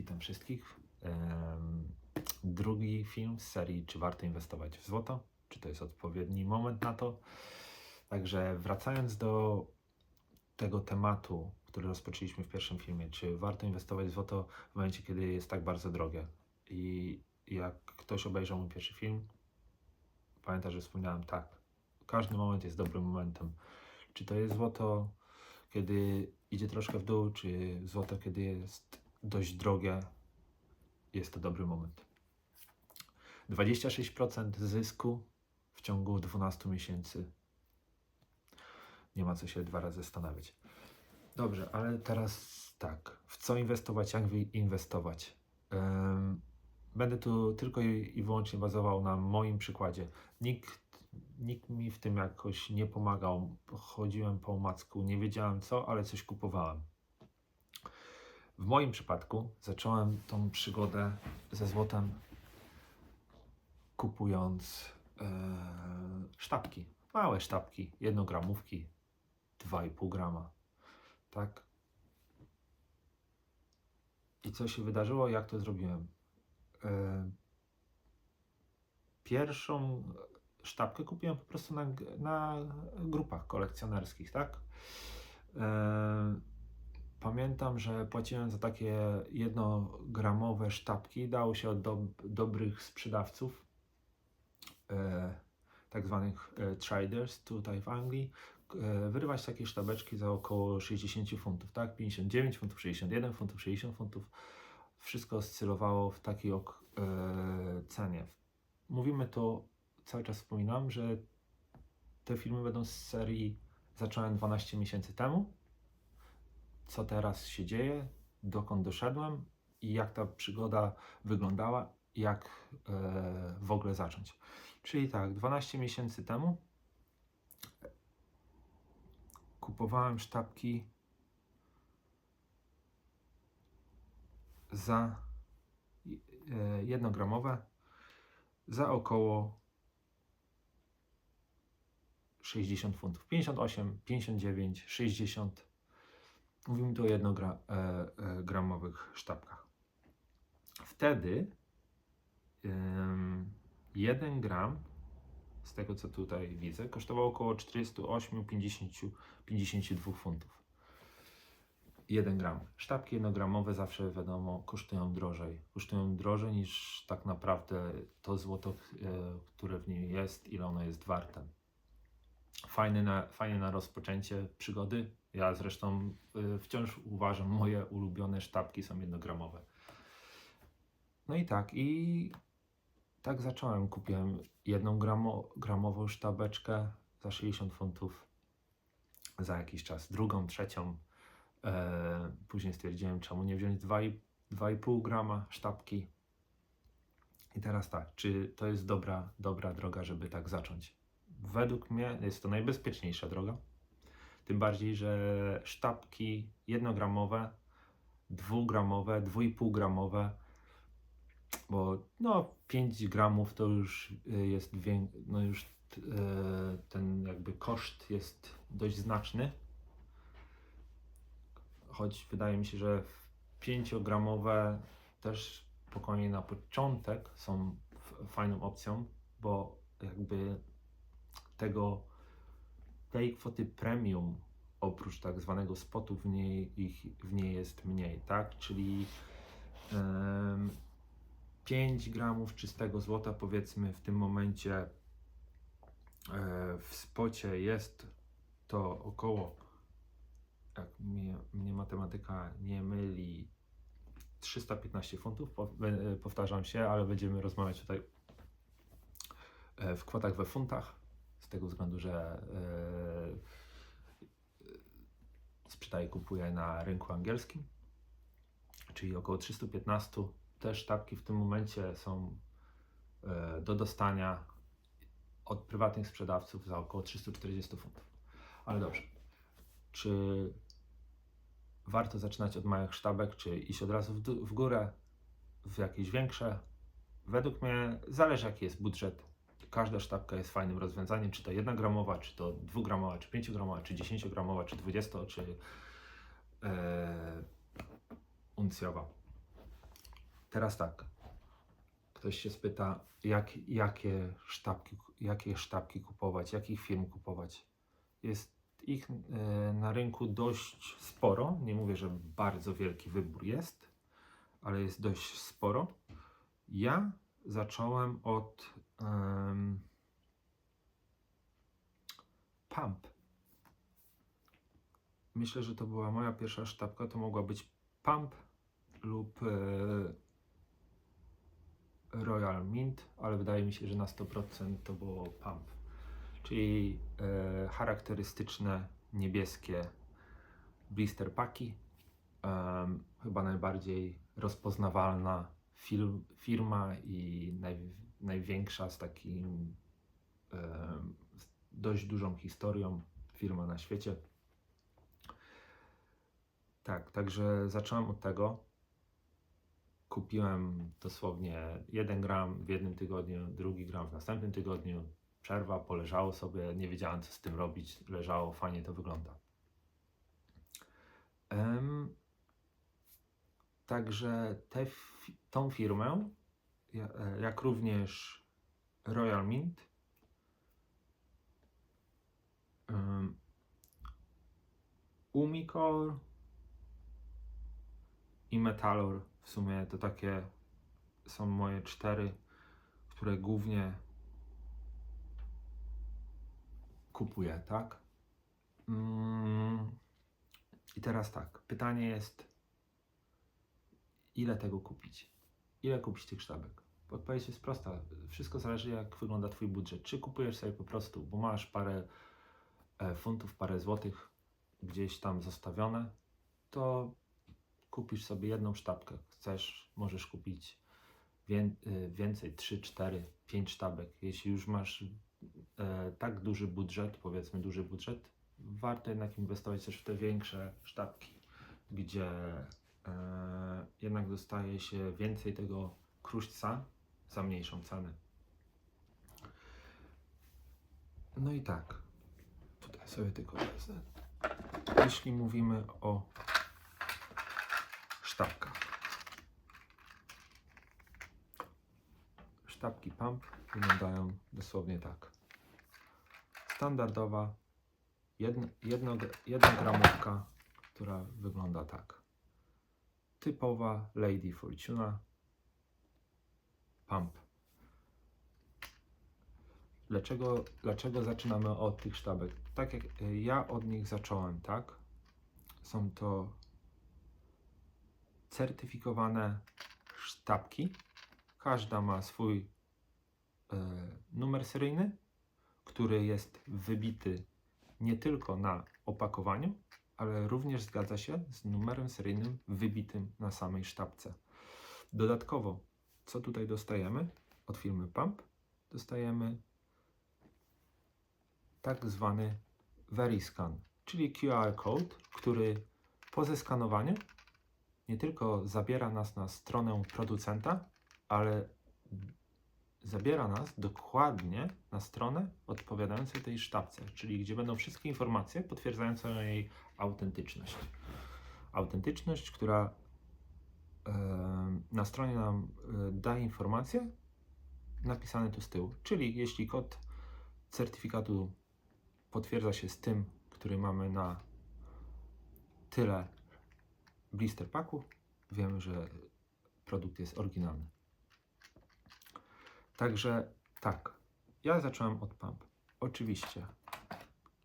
Witam wszystkich. Drugi film z serii Czy warto inwestować w złoto? Czy to jest odpowiedni moment na to? Także wracając do tego tematu, który rozpoczęliśmy w pierwszym filmie, czy warto inwestować w złoto w momencie, kiedy jest tak bardzo drogie? I jak ktoś obejrzał mój pierwszy film, pamięta, że wspomniałem tak, każdy moment jest dobrym momentem. Czy to jest złoto, kiedy idzie troszkę w dół, czy złoto, kiedy jest dość drogie, jest to dobry moment. 26% zysku w ciągu 12 miesięcy. Nie ma co się dwa razy zastanawiać. Dobrze, ale teraz tak. W co inwestować, jak inwestować? Będę tu tylko i wyłącznie bazował na moim przykładzie. Nikt, nikt mi w tym jakoś nie pomagał. Chodziłem po omacku, nie wiedziałem co, ale coś kupowałem. W moim przypadku zacząłem tą przygodę ze złotem kupując e, sztabki. Małe sztabki, jednogramówki, 2,5 grama. Tak. I co się wydarzyło? Jak to zrobiłem? E, pierwszą sztabkę kupiłem po prostu na, na grupach kolekcjonerskich, tak? E, pamiętam, że płaciłem za takie jednogramowe sztabki. Dało się od dob- dobrych sprzedawców, e, tak zwanych e, traders tutaj w Anglii, e, wyrywać takie sztabeczki za około 60 funtów, tak? 59 funtów, 61 funtów, 60 funtów. Wszystko oscylowało w takiej e, cenie. Mówimy to, cały czas wspominam, że te filmy będą z serii zacząłem 12 miesięcy temu. Co teraz się dzieje, dokąd doszedłem i jak ta przygoda wyglądała, jak e, w ogóle zacząć. Czyli tak, 12 miesięcy temu kupowałem sztabki za e, jednogramowe za około 60 funtów. 58, 59, 60. Mówimy tu o jednogramowych sztabkach. Wtedy ym, 1 gram, z tego co tutaj widzę, kosztował około 48, 50, 52 funtów. 1 gram. Sztabki jednogramowe zawsze wiadomo kosztują drożej. Kosztują drożej niż tak naprawdę to złoto, e, które w niej jest, ile ono jest warte. Fajne na, fajne na rozpoczęcie przygody. Ja zresztą y, wciąż uważam, moje ulubione sztabki są jednogramowe. No i tak, i tak zacząłem. Kupiłem jedną gramo, gramową sztabeczkę za 60 funtów za jakiś czas, drugą, trzecią. E, później stwierdziłem, czemu nie wziąć 2,5 2,5 grama sztabki. I teraz tak, czy to jest dobra, dobra droga, żeby tak zacząć? Według mnie jest to najbezpieczniejsza droga. Tym bardziej, że sztabki jednogramowe, dwugramowe, 2,5 gramowe, bo no 5 gramów to już y, jest no już e, ten jakby koszt jest dość znaczny. Choć wydaje mi się, że 5-gramowe też spokojnie na początek są fajną opcją, bo jakby tego tej kwoty premium oprócz tak zwanego spotu w niej, ich, w niej jest mniej, tak? Czyli em, 5 gramów czystego złota powiedzmy w tym momencie e, w spocie jest to około jak mnie, mnie matematyka nie myli 315 funtów, e, powtarzam się, ale będziemy rozmawiać tutaj e, w kwotach we funtach, tego względu, że e, sprzedaję, kupuję na rynku angielskim, czyli około 315. Te sztabki w tym momencie są e, do dostania od prywatnych sprzedawców za około 340 funtów. Ale dobrze, czy warto zaczynać od małych sztabek, czy iść od razu w, w górę, w jakieś większe? Według mnie zależy jaki jest budżet. Każda sztabka jest fajnym rozwiązaniem, czy to 1 gramowa, czy to 2 gramowa, czy 5 gramowa, czy 10 gramowa, czy 20, czy e, uncjowa. Teraz tak. Ktoś się spyta, jak, jakie, sztabki, jakie sztabki kupować, jakich firm kupować. Jest ich e, na rynku dość sporo. Nie mówię, że bardzo wielki wybór jest, ale jest dość sporo. Ja zacząłem od em, Pump. Myślę, że to była moja pierwsza sztabka. To mogła być Pump lub e, Royal Mint, ale wydaje mi się, że na 100% to było Pump. Czyli e, charakterystyczne niebieskie blister paki. Chyba najbardziej rozpoznawalna firma i naj, największa z takim z dość dużą historią firma na świecie. Tak, także zacząłem od tego. Kupiłem dosłownie 1 gram w jednym tygodniu, drugi gram w następnym tygodniu. Przerwa, poleżało sobie, nie wiedziałem co z tym robić, leżało, fajnie to wygląda. Em, także fi- tą firmę, jak również Royal Mint, Umicore i Metalor. W sumie to takie są moje cztery, które głównie kupuję, tak? Mm, I teraz tak, pytanie jest, ile tego kupić? Ile kupić tych sztabek? Odpowiedź jest prosta. Wszystko zależy, jak wygląda Twój budżet. Czy kupujesz sobie po prostu, bo masz parę e, funtów, parę złotych gdzieś tam zostawione, to kupisz sobie jedną sztabkę. Chcesz, możesz kupić y, więcej, 3, 4, 5 sztabek. Jeśli już masz e, tak duży budżet, powiedzmy duży budżet, warto jednak inwestować też w te większe sztabki, gdzie e, jednak dostaje się więcej tego kruszca za mniejszą cenę. No i tak, tutaj sobie tylko wezmę. Jeśli mówimy o sztabkach. Sztabki pump wyglądają dosłownie tak. Standardowa jedno, jedno, jednogramówka, która wygląda tak. Typowa Lady Fortuna pump. Dlaczego, dlaczego zaczynamy od tych sztabek? Tak jak y, ja od nich zacząłem, tak? Są to certyfikowane sztabki. Każda ma swój e, numer seryjny, który jest wybity nie tylko na opakowaniu, ale również zgadza się z numerem seryjnym wybitym na samej sztabce. Dodatkowo, co tutaj dostajemy od firmy Pump? Dostajemy tak zwany Veriscan, czyli QR code, który po zeskanowaniu nie tylko zabiera nas na stronę producenta, ale zabiera nas dokładnie na stronę odpowiadającą tej sztabce, czyli gdzie będą wszystkie informacje potwierdzające jej autentyczność. Autentyczność, która e, na stronie nam e, da informacje napisane tu z tyłu. Czyli jeśli kod certyfikatu potwierdza się z tym, który mamy na tyle blister packu, wiemy, że produkt jest oryginalny. Także tak, ja zacząłem od pump. Oczywiście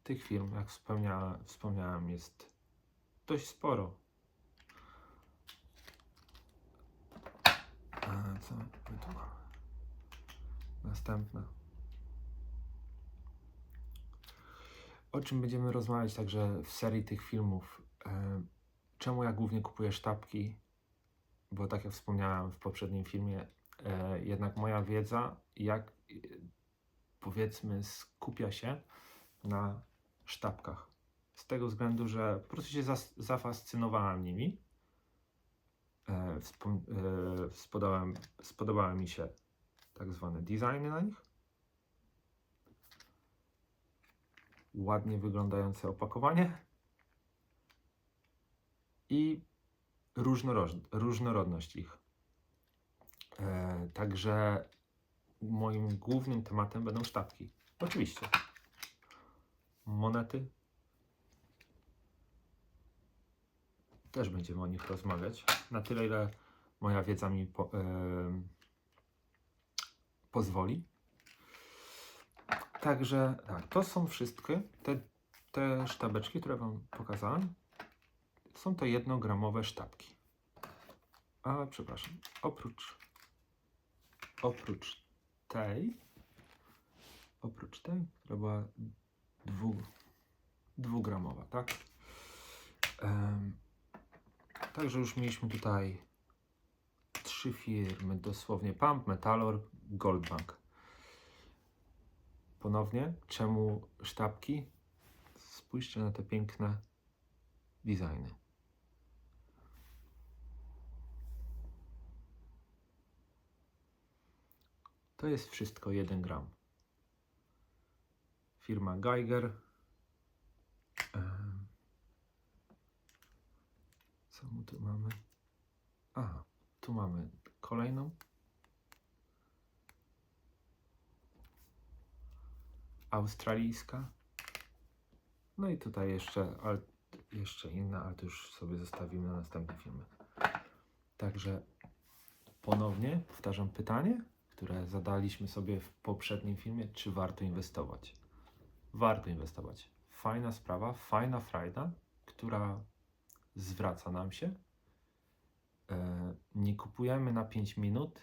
tych firm, jak wspomniałem, wspomniałem jest dość sporo. A co my tu mamy? Następna. O czym będziemy rozmawiać także w serii tych filmów? E, Czemu ja głównie kupuję sztabki? Bo tak jak wspomniałem w poprzednim filmie, jednak moja wiedza, jak e, powiedzmy, skupia się na sztabkach. Z tego względu, że po prostu się zafascynowałem nimi. E, e, spodobałem, spodobały mi się tak zwane designy na nich. Ładnie wyglądające opakowanie i różnorodność ich. E, także moim głównym tematem będą sztabki. Oczywiście. Monety. Też będziemy o nich rozmawiać. Na tyle, ile moja wiedza mi po, em, pozwoli. Także tak, to są wszystkie te, te sztabeczki, które Wam pokazałem. Są to jednogramowe sztabki. Ale przepraszam, oprócz oprócz tej oprócz tej, która była dwu, dwugramowa, tak? Em, także już mieliśmy tutaj trzy firmy, dosłownie Pump, Metalor, Goldbank. Ponownie, czemu sztabki? Spójrzcie na te piękne designy. To jest wszystko 1 gram. Firma Geiger. Em, Co my tu mamy? Aha, tu mamy kolejną. Australijska. No i tutaj jeszcze, ale jeszcze inna, ale to już sobie zostawimy na następne filmy. Także ponownie powtarzam pytanie, które zadaliśmy sobie w poprzednim filmie, czy warto inwestować. Warto inwestować. Fajna sprawa, fajna frajda, która zwraca nam się. E, Nie kupujemy na 5 minut.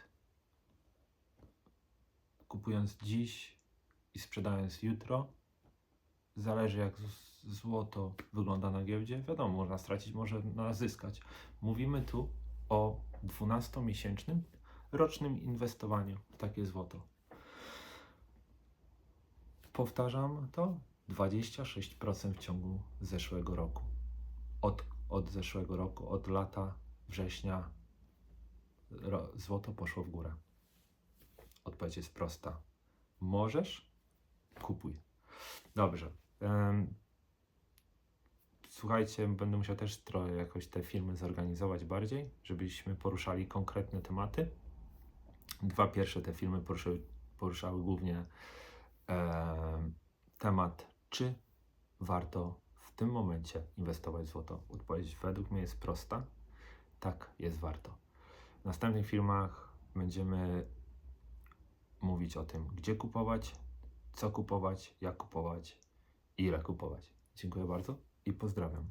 Kupując dziś i sprzedając jutro, zależy jak złoto wygląda na giełdzie. Wiadomo, można stracić, można zyskać. Mówimy tu o 12-miesięcznym rocznym inwestowaniu w takie złoto. Powtarzam to 26% w ciągu zeszłego roku. Od, od zeszłego roku, od lata września ro, złoto poszło w górę. Odpowiedź jest prosta. Możesz? Kupuj. Dobrze. em, Słuchajcie, będę musiał też trochę jakoś te filmy zorganizować bardziej, żebyśmy poruszali konkretne tematy. Dwa pierwsze te filmy poruszyły, poruszały głównie em, temat, czy warto w tym momencie inwestować w złoto. Odpowiedź według mnie jest prosta. Tak, jest warto. W następnych filmach będziemy mówić o tym, gdzie kupować, co kupować, jak kupować, ile kupować. Dziękuję bardzo i pozdrawiam.